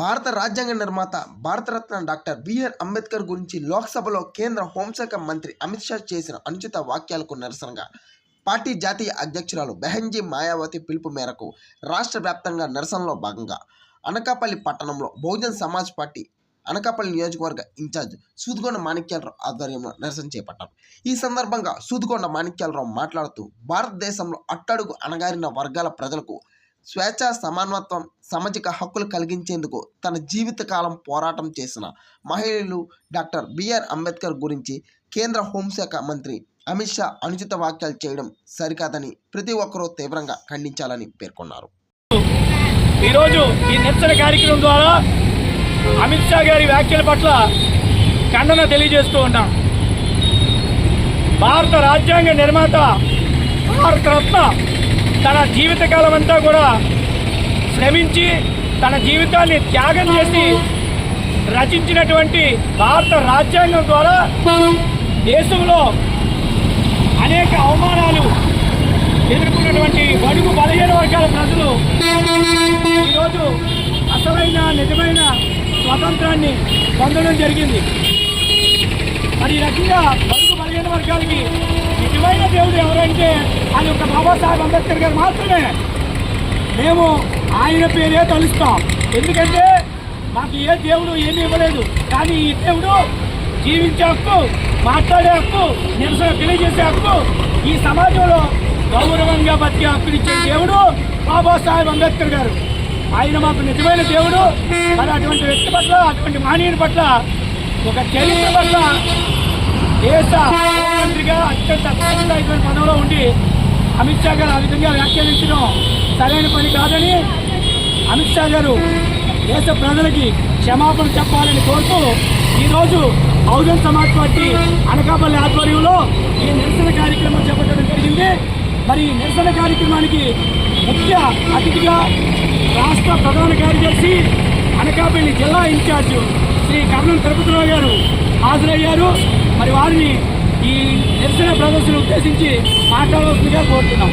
భారత రాజ్యాంగ నిర్మాత భారతరత్న డాక్టర్ బిఆర్ అంబేద్కర్ గురించి లోక్సభలో కేంద్ర హోంశాఖ మంత్రి అమిత్ షా చేసిన అనుచిత వాక్యాలకు నిరసనగా పార్టీ జాతీయ అధ్యక్షురాలు బెహంజీ మాయావతి పిలుపు మేరకు రాష్ట్ర వ్యాప్తంగా నిరసనలో భాగంగా అనకాపల్లి పట్టణంలో బహుజన్ సమాజ్ పార్టీ అనకాపల్లి నియోజకవర్గ ఇన్ఛార్జ్ సూదుగొండ మాణిక్యాలరావు ఆధ్వర్యంలో నిరసన చేపట్టారు. ఈ సందర్భంగా సూదుగొండ మాణిక్యాలరావు మాట్లాడుతూ భారతదేశంలో అట్టడుగు అణగారిన వర్గాల ప్రజలకు స్వేచ్ఛ సమానత్వం సామాజిక హక్కులు కలిగించేందుకు తన జీవితకాలం పోరాటం చేసిన మహిళలు డాక్టర్ బిఆర్ అంబేద్కర్ గురించి కేంద్ర హోంశాఖ మంత్రి అమిత్ షా అనుచిత వ్యాఖ్యలు చేయడం సరికాదని ప్రతి ఒక్కరూ తీవ్రంగా ఖండించాలని పేర్కొన్నారు. ఈరోజు ఈ నిరసన కార్యక్రమం ద్వారా అమిత్ షా గారి వ్యాఖ్యల పట్ల ఖండన తెలియజేస్తూ ఉన్నాం. భారత రాజ్యాంగ నిర్మాత భారత రత్న తన జీవితకాలం అంతా కూడా శ్రమించి తన జీవితాన్ని త్యాగం చేసి రచించినటువంటి భారత రాజ్యాంగం ద్వారా దేశంలో అనేక అవమానాలు ఎదుర్కొన్నటువంటి బడుగు బలహీన వర్గాల ప్రజలు ఈరోజు అసలైన నిజమైన స్వాతంత్రాన్ని పొందడం జరిగింది. మరి ఈ రకంగా బడుగు బలహీన వర్గాలకి నిజమైన దేవుడు ఎవరంటే అది ఒక బాబాసాహెబ్ అంబేద్కర్ గారు మాత్రమే. మేము ఆయన పేరే తలుస్తాం. ఎందుకంటే మాకు ఏ దేవుడు ఏమీ ఇవ్వలేదు. కానీ ఈ దేవుడు జీవించే హక్కు మాట్లాడే హక్కు నిరసన తెలియజేసే హక్కు ఈ సమాజంలో గౌరవంగా బతికే హక్కునిచ్చే దేవుడు బాబాసాహెబ్ అంబేద్కర్ గారు. ఆయన మాకు నిజమైన దేవుడు. మరి అటువంటి వ్యక్తి పట్ల అటువంటి మానవుని పట్ల ఒక చరిత్ర పట్ల దేశ ముఖ్యమంత్రిగా అత్యంత అత్యున్నతమైన పదవిలో ఉండి అమిత్ షా గారు ఆ విధంగా వ్యాఖ్యానించడం సరైన పని కాదని అమిత్ షా గారు దేశ ప్రజలకి క్షమాపణ చెప్పాలని కోరుతూ ఈరోజు బహుజన్ సమాజ్ పార్టీ అనకాపల్లి ఆధ్వర్యంలో ఈ నిరసన కార్యక్రమం చేపట్టడం జరిగింది. మరి ఈ నిరసన కార్యక్రమానికి ముఖ్య అతిథిగా రాష్ట్ర ప్రధాన కార్యదర్శి అనకాపల్లి జిల్లా ఇన్ఛార్జ్ శ్రీ కర్ణం తిరుపతిరావు గారు హాజరయ్యారు. మరి వారిని నిరసన ప్రదర్శన ఉద్దేశించి మాట్లాడవలసిందిగా కోరుతున్నాం.